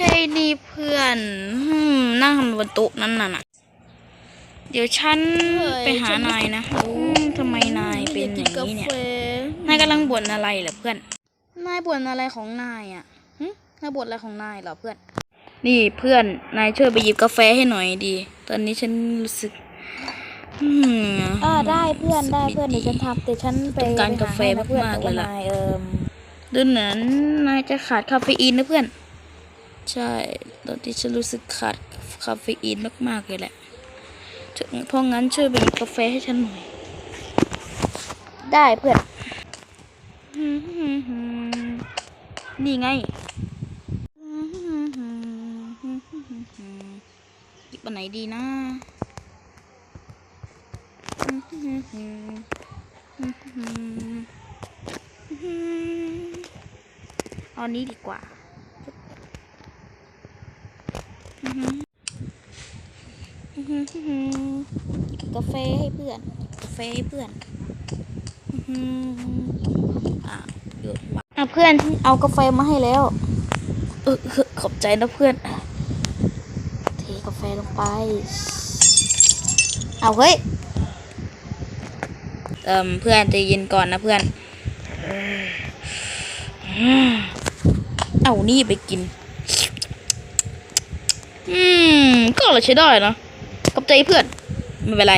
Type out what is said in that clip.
เฮ้ยนี่เพื่อนอืมนั่งทำบนโต๊ะนั่นน่ะนะเดี๋ยวฉันไปหานายนะอืมทำไมนายเป็นอย่างนี้เนี่ย นายกำลังบ่นอะไรเหรอเพื่อน นายบ่นอะไรของนายอะหึนายบ่นอะไรของนายเหรอเพื่อน นี่เพื่อน นายช่วยไปหยิบกาแฟให้หน่อยดี ตอนนี้ฉันรู้สึกอืมอ่าได้เพื่อนได้เพื่อนเดี๋ยวฉันทำแต่ฉันไปต้องการไปหกาแฟให้นะเพื่อนมากๆแต่ว่าเลยล่ะนายเอิมดูเหมือนนายจะขาดคาเฟอีนนะเพื่อน ใช่ ตอนที่ฉันรู้สึกขาดคาเฟอีนมากๆเลยแหละถึงเพราะงั้นช่วยไปหยิบกาแฟให้ฉันหน่อย ได้เพื่อน นี่ไงหยิบอันไหนดีนะเอาอันนี้ดีกว่า กาแฟให้เพื่อน กาแฟให้เพื่อนอืมอะหยุดวะอะเพื่อนเอากาแฟมาให้แล้วเออขอบใจนะเพื่อน เทกาแฟลงไป เอาเฮ้ย เอ่มเพื่อนใจเย็นก่อนนะเพื่อน เอานี่ไปกิน อืม ก็เราใช้ได้นะขอบใจเพื่อน ไม่เป็นไร